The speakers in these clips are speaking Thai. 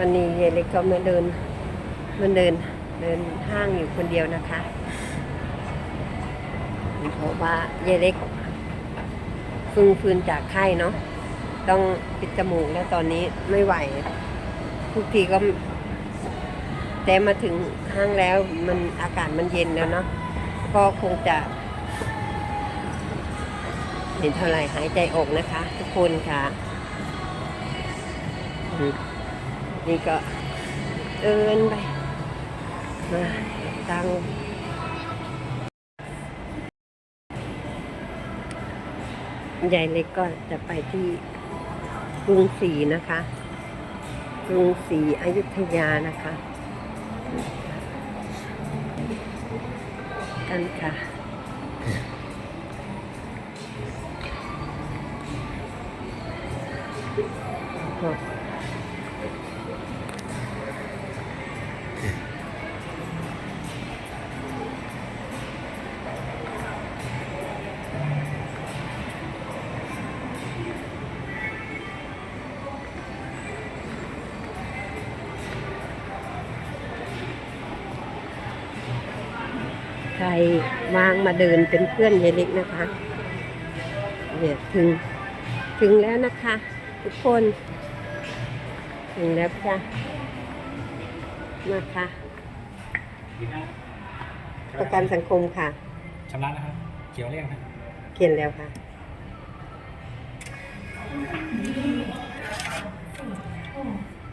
วันนี้ยายเล็กก็มาเดินมันเดินเดินห้างอยู่คนเดียวนะคะเพราะว่ายายเล็กฟื้นฟื้นจากไข้เนาะต้องปิดจมูกแล้วตอนนี้ไม่ไหว ทุกทีก็ แต่มาถึงห้างแล้วมันอากาศมันเย็นแล้วเนาะก็คงจะ เห็นเท่าไหร่หายใจออกนะคะ ทุกคนค่ะ นี่ก็เอินไปมาตั้งยายเล็กก็จะไปที่กรุงศรีนะคะกรุงศรีอยุธยานะคะกันค่ะใครว่างมาเดินเป็นเพื่อนยายเล็กนะคะเนี่ยถึงถึงแล้วนะคะ ทุกคน ถึงแล้วจ้ะนะคะ ประกันสังคมค่ะชำระนะครับ เขียวเรียงครับเขียนแล้วค่ะ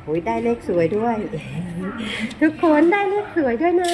โอ้ยได้เลขสวยด้วย ทุกคนได้เลขสวยด้วยนะ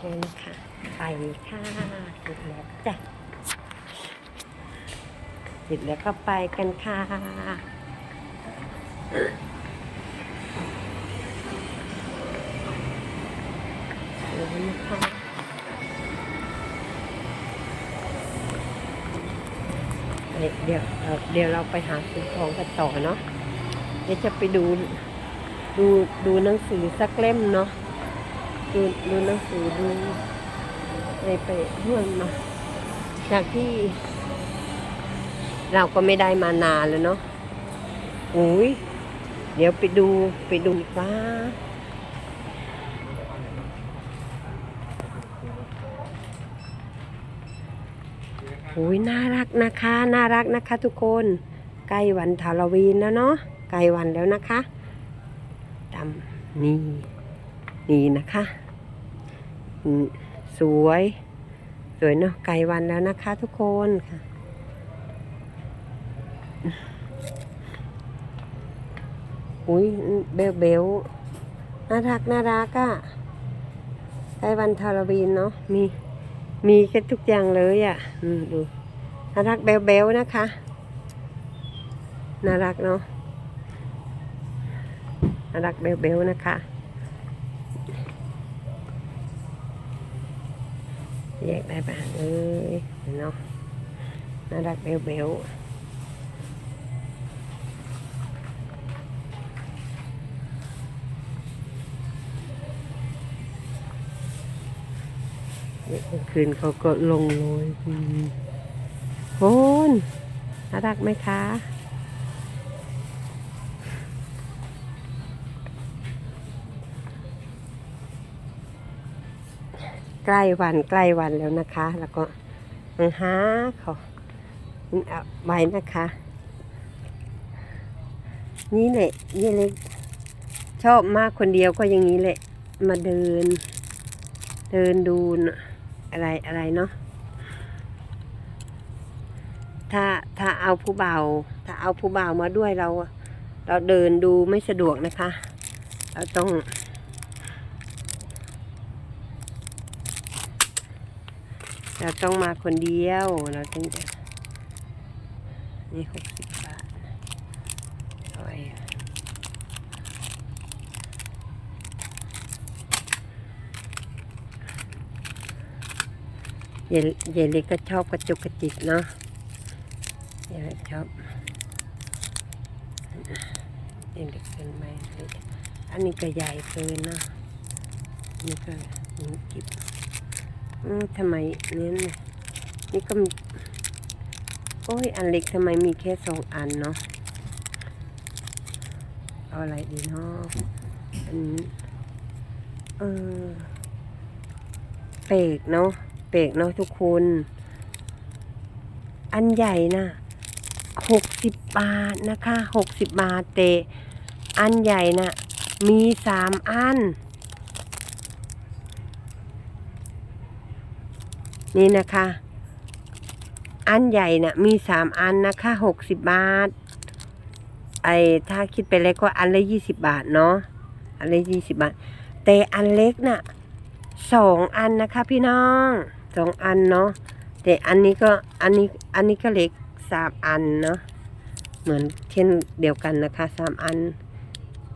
เรียบร้อยแล้วนะคะ ไปค่ะเสร็จแล้วจ้ะเสร็จแล้วก็ไปกันค่ะเดี๋ยวนะเดี๋ยวเดี๋ยวเอ่อเดี๋ยวเราไปหาซื้อของกันต่อเนาะเดี๋ยวจะไปดูดูดูหนังสือสักเล่มเนาะ ดูดูหนังสือดูอะไรไปด้วยมาจากที่ เราก็ไม่ได้มานานแล้วเนาะอุ้ยเดี๋ยวไปดูไปดูอีกว่าอุ้ยน่ารักนะคะ น่ารักนะคะ ทุกคนใกล้วันฮาลวีนแล้วเนาะใกล้วันแล้วนะคะดำนี่ นี่นะคะ สวย สวยเนาะไกลวันแล้วนะคะทุกคนค่ะอุ้ยเบลเบลน่ารักน่ารักอะ่ะใกล้วันฮาโลวีนเนาะมีมีแค่ทุกอย่างเลยอะอืมดูน่ารักแบ๊วๆนะคะ น่ารักเนาะน่ารักแบ๊วๆนะคะ แยกได้บ้างเอ้ยเนาะน่ารักแบ๊วๆเนี่ยกลคืนเขาก็ลงโรยอืมโคนน่ารักไหมคะ ใกล้วันใกล้วันแล้วนะคะ แล้วก็มาหาเขาเอาไว้นะคะ นี่แหละนี่เล็กชอบมากคนเดียวก็อย่างนี้แหละ มาเดิน เดินดูอะไรอะไรเนาะถ้าถ้าเอาผู้เบาถ้าเอาผู้เบามาด้วยเรา เราเดินดูไม่สะดวกนะคะ เราต้อง เราต้องมาคนเดียว เราต้องนี่หกสิบบาทเอาไว้เยเยเล็กก็ชอบกระจุกกระจิกเนาะเยเล็กชอบเยเล็กเกินไปอันนี้ก็ใหญ่เกินเนาะนี่ก็นิ้วจิบ ทำไมเนี้ยเนี่ยนี่ก็มีโอ้ย อันเล็กทำไมมีแค่สองอันเนาะ เอาอะไรดีเนาะอันนี้เออเปกเนาะเปกเนาะทุกคน อันใหญ่นะหกสิบบาทนะคะหกสิบบาทเตะอันใหญ่นะ่ะมีสามอัน นี่นะคะ อันใหญ่นะ่ะมีสามอันนะคะหกสิบบาท ไอ้ถ้าคิดไปเล็กก็อันละยี่สิบบาทเนาะ อันละยี่สิบบาท แต่อันเล็กน่ะสองอันนะคะพี่น้องสองอันเนาะ แต่อันนี้ก็อันนี้อันนี้ก็เล็กสามอันเนาะ เหมือนเช่นเดียวกันนะคะสามอัน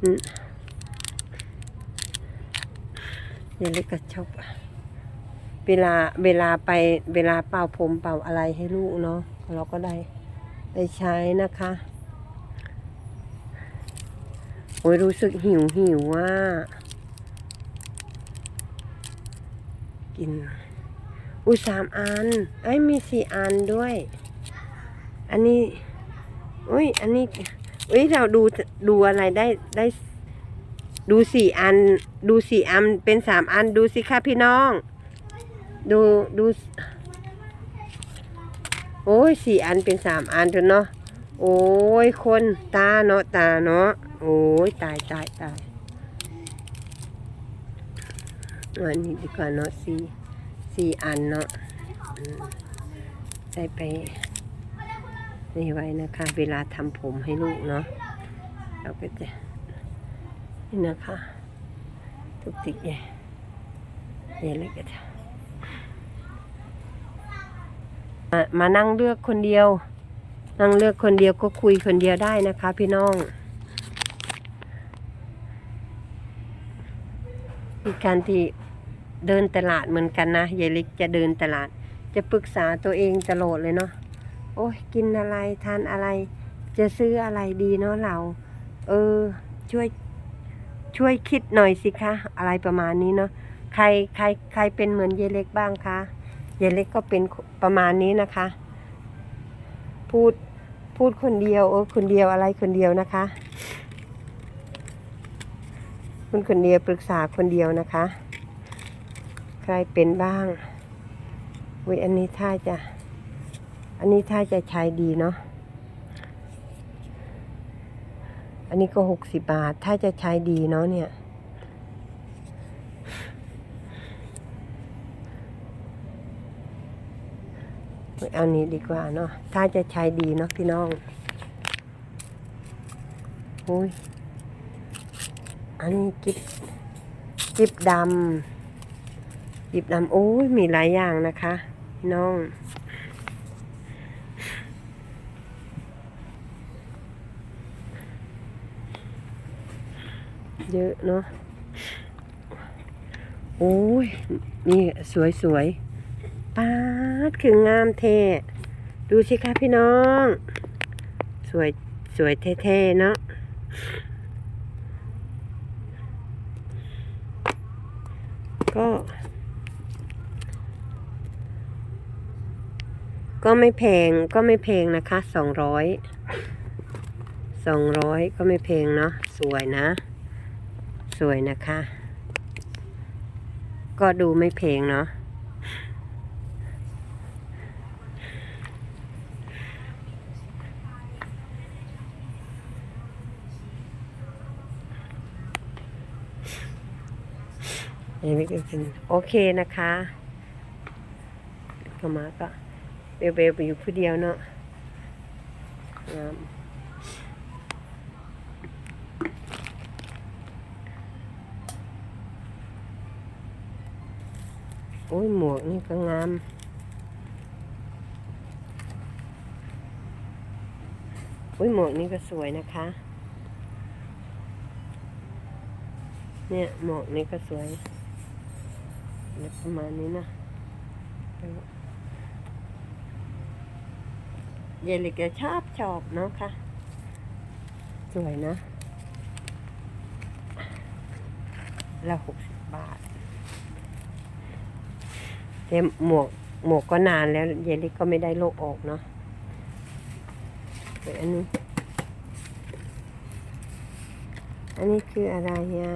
อืมเนี่ยเล็กก็ชอบ เวลาเวลาไปเวลาเป่าผมเป่าอะไรให้ลูกเนาะเราก็ได้ได้ใช้นะคะ โอ้ยรู้สึกหิวหิวว่า กิน อุ้ยสามอัน ไอ้มีสี่อันด้วย อันนี้อุ้ยอันนี้อุ้ยเราดูดูอะไรได้ได้ดูสี่อัน ดูสี่อันเป็นสามอันดูสิค่ะพี่น้อง ดูดู โอ้ยสี่อันเป็นสามอันเถอะเนาะโอ้ยคนตาเนาะตาเนาะโอ้ยตายตายตายอันนี้ดีกว่าเนาะสี่สี่อันเนาะใส่ไปนี่ไว้นะคะ เวลาทำผมให้ลูกเนาะเราก็จะนี่นะคะ ทุกติกเนี่ยเนี่เลยก็จะ มามานั่งเลือกคนเดียว นั่งเลือกคนเดียวก็คุยคนเดียวได้นะคะ พี่น้องมีการที่เดินตลาดเหมือนกันนะยายเล็กจะเดินตลาด จะปรึกษาตัวเองตลอดเลยเนาะโอ้ยกินอะไรทานอะไร จะซื้ออะไรดีเนาะเรา เออ ช่วยช่วยคิดหน่อยสิคะ อะไรประมาณนี้เนาะใครใครใครเป็นเหมือนยายเล็กบ้างคะ ยายเล็กก็เป็นประมาณนี้นะคะ พูดพูดคนเดียวเออคนเดียวอะไรคนเดียวนะคะพูดคนเดียวปรึกษาคนเดียวนะคะ ใครเป็นบ้างวิอันนี้ท่าจะ อันนี้ท่าจะใช้ดีเนาะอันนี้ก็หกสิบบาท ถ้าจะใช้ดีเนาะเนี่ย เอานี้ดีกว่าเนาะ ถ้าจะใช้ดีเนาะพี่น้องโอ้ย อันนี้กิบกิบดำหยิบนำโอ้ย มีหลายอย่างนะคะ พี่น้องเยอะเนาะ โอ้ย นี่สวยสวย ป๊าดคืองามเทดูสิคะพี่น้อง สวยสวยเท่ๆเนาะก็ ก็ไม่แพงก็ไม่แพงนะคะสองร้อยสองร้อยก็ไม่แพงเนาะสวยนะ สวยนะคะ ก็ดูไม่แพงเนาะ อันนี้ก็เป็นโอเคนะคะก็มาก็เบลเบลไปอยู่ผู้เดียวเนาะโอ้ยหมวกนี่ก็งามโอ้ยหมวกนี่ก็สวยนะคะ เนี่ยหมวกนี่ก็สวย เนี่ยประมาณนี้นะเยลิกจะชอบชอบเนาะค่ะ สวยนะละหกสิบบาทแต่หมวกหมวกก็นานแล้ว เยลิกก็ไม่ได้โลกออกเนาะอันนี้ อันนี้คืออะไรอะ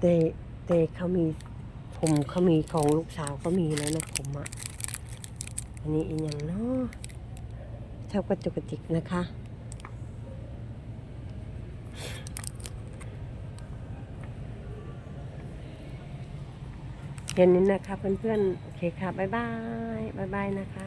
แต่แต่เขามีผมเขามีของลูกสาวก็มีแล้วนะผมอะอันนี้อีกอย่างเนาะชอบกระจุกกระจิกนะคะเห็นนี้นะคะเพื่อนๆ โอเคค่ะ บ๊ายบาย บ๊ายบายนะคะ